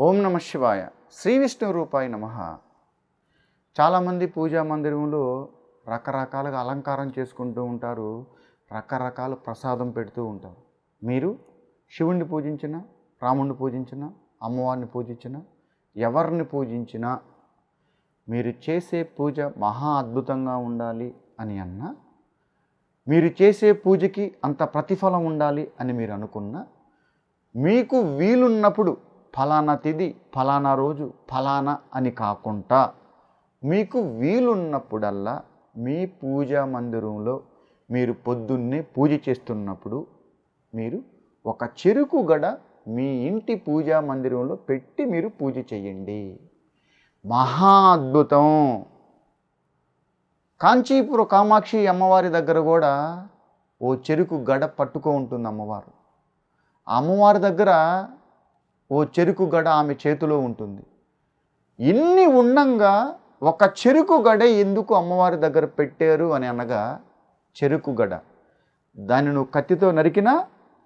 నమ శివాయ. శ్రీ విష్ణు రూపాయ నమ. చాలామంది పూజా మందిరంలో రకరకాలుగా అలంకారం చేసుకుంటూ ఉంటారు రకరకాల ప్రసాదం పెడుతూ ఉంటారు. మీరు శివుణ్ణి పూజించిన రాముణ్ణి పూజించిన అమ్మవారిని పూజించిన ఎవరిని పూజించినా మీరు చేసే పూజ మహా అద్భుతంగా ఉండాలి అని అన్నా మీరు చేసే పూజకి అంత ప్రతిఫలం ఉండాలి అని మీరు అనుకున్నా మీకు వీలున్నప్పుడు ఫలానా తిది ఫలానా రోజు ఫలానా అని కాకుండా మీకు వీలున్నప్పుడల్లా మీ పూజా మందిరంలో మీరు పొద్దున్నే పూజ చేస్తున్నప్పుడు మీరు ఒక చెరుకు గడ మీ ఇంటి పూజా మందిరంలో పెట్టి మీరు పూజ చేయండి. మహా అద్భుతం! కాంచీపుర కామాక్షి అమ్మవారి దగ్గర కూడా ఓ చెరుకు గడ పట్టుకో ఉంటుంది అమ్మవారు అమ్మవారి దగ్గర ఓ చెరుకు గడ ఆమె చేతిలో ఉంటుంది. ఇన్ని ఉండంగా ఒక చెరుకు గడ ఎందుకు అమ్మవారి దగ్గర పెట్టారు అని అనగా చెరుకు గడ. దాన్ని నువ్వు కత్తితో నరికినా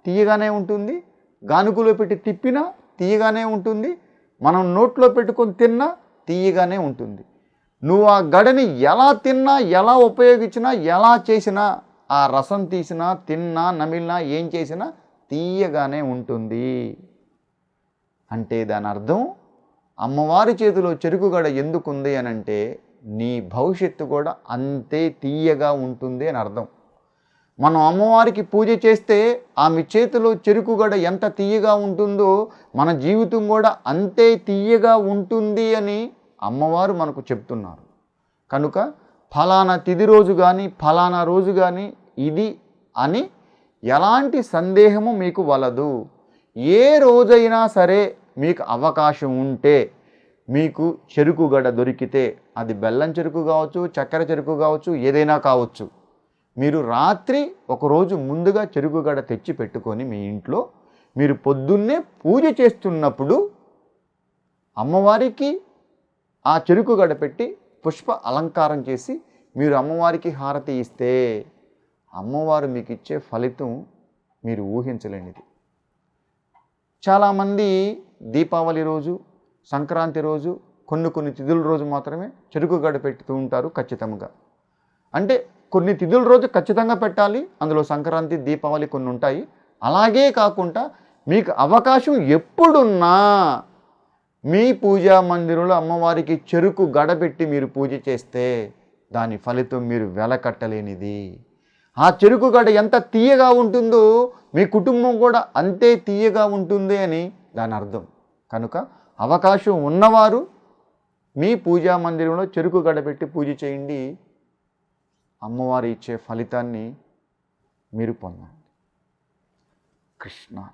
తీయగానే ఉంటుంది గానుగులో పెట్టి తిప్పినా తీయగానే ఉంటుంది మనం నోట్లో పెట్టుకొని తిన్నా తీయగానే ఉంటుంది. నువ్వు ఆ గడని ఎలా తిన్నా ఎలా ఉపయోగించినా ఎలా చేసినా ఆ రసం తీసినా తిన్నా నమిలినా ఏం చేసినా తీయగానే ఉంటుంది. అంటే దాని అర్థం అమ్మవారి చేతిలో చెరుకు గడ ఎందుకుంది అని అంటే నీ భవిష్యత్తు కూడా అంతే తీయగా ఉంటుంది అని అర్థం. మనం అమ్మవారికి పూజ చేస్తే ఆమె చేతిలో చెరుకు గడ ఎంత తీయగా ఉంటుందో మన జీవితం కూడా అంతే తీయగా ఉంటుంది అని అమ్మవారు మనకు చెప్తున్నారు. కనుక ఫలానా తిది రోజు కానీ ఫలానా రోజు కానీ ఇది అని ఎలాంటి సందేహము మీకు వలదు. ఏ రోజైనా సరే మీకు అవకాశం ఉంటే మీకు చెరుకు గడ దొరికితే అది బెల్లం చెరుకు కావచ్చు చక్కెర చెరుకు కావచ్చు ఏదైనా కావచ్చు. మీరు రాత్రి ఒకరోజు ముందుగా చెరుకు గడ తెచ్చి పెట్టుకొని మీ ఇంట్లో మీరు పొద్దున్నే పూజ చేస్తున్నప్పుడు అమ్మవారికి ఆ చెరుకు గడ పెట్టి పుష్ప అలంకారం చేసి మీరు అమ్మవారికి హారతి ఇస్తే అమ్మవారు మీకు ఇచ్చే ఫలితం మీరు ఊహించలేనిది. చాలామంది దీపావళి రోజు సంక్రాంతి రోజు కొన్ని కొన్ని తిథుల రోజు మాత్రమే చెరుకు గడ పెడుతూ ఉంటారు ఖచ్చితంగా. అంటే కొన్ని తిథుల రోజు ఖచ్చితంగా పెట్టాలి అందులో సంక్రాంతి దీపావళి కొన్ని ఉంటాయి. అలాగే కాకుండా మీకు అవకాశం ఎప్పుడున్నా మీ పూజా మందిరంలో అమ్మవారికి చెరుకు గడబెట్టి మీరు పూజ చేస్తే దాని ఫలితం మీరు వెలకట్టలేనిది. ఆ చెరుకు గడ ఎంత తీయగా ఉంటుందో మీ కుటుంబం కూడా అంతే తీయగా ఉంటుంది అని దాని అర్థం. కనుక అవకాశం ఉన్నవారు మీ పూజా మందిరంలో చెరుకు గడపెట్టి పూజ చేయండి. అమ్మవారు ఇచ్చే ఫలితాన్ని మీరు పొందండి. కృష్ణ.